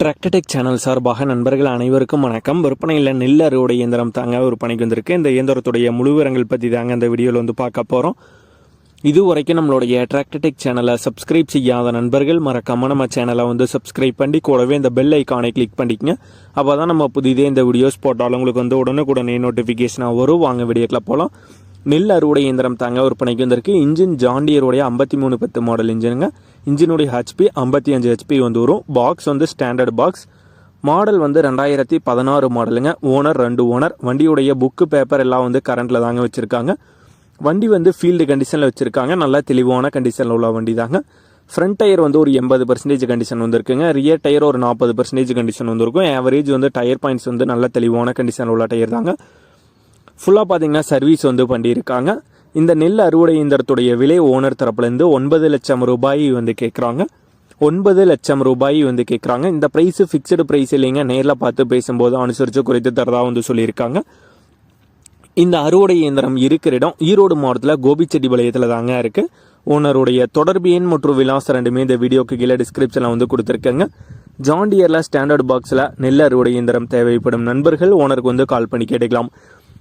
டிராக்டடெக் channel சார்பாக நண்பர்கள் அனைவருக்கும் வணக்கம். விற்பனையில் நெல் அறுவடை இயந்திரம் தாங்க விற்பனைக்கு வந்திருக்கு. இந்த இயந்திரத்துடைய முழு விவரங்கள் பற்றி தாங்க இந்த வீடியோவில் வந்து பார்க்க போகிறோம் இது வரைக்கும் நம்மளுடைய டிராக்டடெக் சேனலை சப்ஸ்கிரைப் செய்யாத நண்பர்கள் மறக்காம நம்ம சேனலை வந்து சப்ஸ்கிரைப் பண்ணி கூடவே இந்த பெல் ஐக்கானை கிளிக் பண்ணிக்கங்க. அப்போ தான் நம்ம புதிதே இந்த வீடியோஸ் போட்டாலும் உங்களுக்கு வந்து உடனுக்குடனே நோட்டிஃபிகேஷனாக வரும். வாங்க வீடியோக்கில் போகலாம் நெல் அறுவடை இயந்திரம் தாங்க விற்பனைக்கு வந்திருக்கு. இன்ஜின் ஜாண்டியருடைய ஐம்பத்தி மூணு பத்து மாடல் இன்ஜினுங்க இன்ஜினுடைய ஹெச்பி ஐம்பத்தி அஞ்சு ஹெச்பி வந்து வரும். பாக்ஸ் வந்து ஸ்டாண்டர்ட் பாக்ஸ் மாடல் வந்து ரெண்டாயிரத்தி பதினாறு மாடலுங்க ஓனர் ரெண்டு ஓனர் வண்டியுடைய புக்கு பேப்பர் எல்லாம் வந்து கரண்ட்டில் தாங்க வச்சுருக்காங்க. வண்டி வந்து ஃபீல்டு கண்டிஷனில் வச்சுருக்காங்க. நல்லா தெளிவான கண்டிஷனில் உள்ள வண்டி தாங்க ஃப்ரண்ட் டயர் வந்து ஒரு எண்பது பர்சன்டேஜ் கண்டிஷன் வந்திருக்குங்க. ரியர் டயர் ஒரு நாற்பது பர்சன்டேஜ் கண்டிஷன் வந்திருக்கும். ஆவரேஜ் வந்து டயர் பாயிண்ட்ஸ் வந்து நல்ல தெளிவான கண்டிஷனில் உள்ள டயர் தாங்க. ஃபுல்லாக பார்த்தீங்கன்னா சர்வீஸ் வந்து பண்ணியிருக்காங்க. இந்த நெல் அறுவடை இயந்திரத்துடைய விலை ஓனர் தரப்புலேருந்து ஒன்பது லட்சம் ரூபாய் வந்து கேட்குறாங்க. ஒன்பது லட்சம் ரூபாய் வந்து கேட்குறாங்க. இந்த ப்ரைஸு ஃபிக்ஸ்டு ப்ரைஸ் இல்லைங்க. நேரில் பார்த்து பேசும்போது அனுசரித்து குறைத்து தரதாக வந்து சொல்லியிருக்காங்க. இந்த அறுவடை இயந்திரம் இருக்கிற இடம் ஈரோடு மாவட்டத்தில் கோபிச்செட்டிபாளையத்தில் தாங்க இருக்குது ஓனருடைய தொடர்பு எண் மற்றும் விலாசம் ரெண்டுமே இந்த வீடியோக்கு கீழே டிஸ்கிரிப்ஷனில் வந்து கொடுத்துருக்கேங்க. ஜாண்டியரில் ஸ்டாண்டர்ட் பாக்ஸில் நெல் அறுவடை இயந்திரம் தேவைப்படும் நண்பர்கள் ஓனருக்கு வந்து கால் பண்ணி கேட்டுக்கலாம்.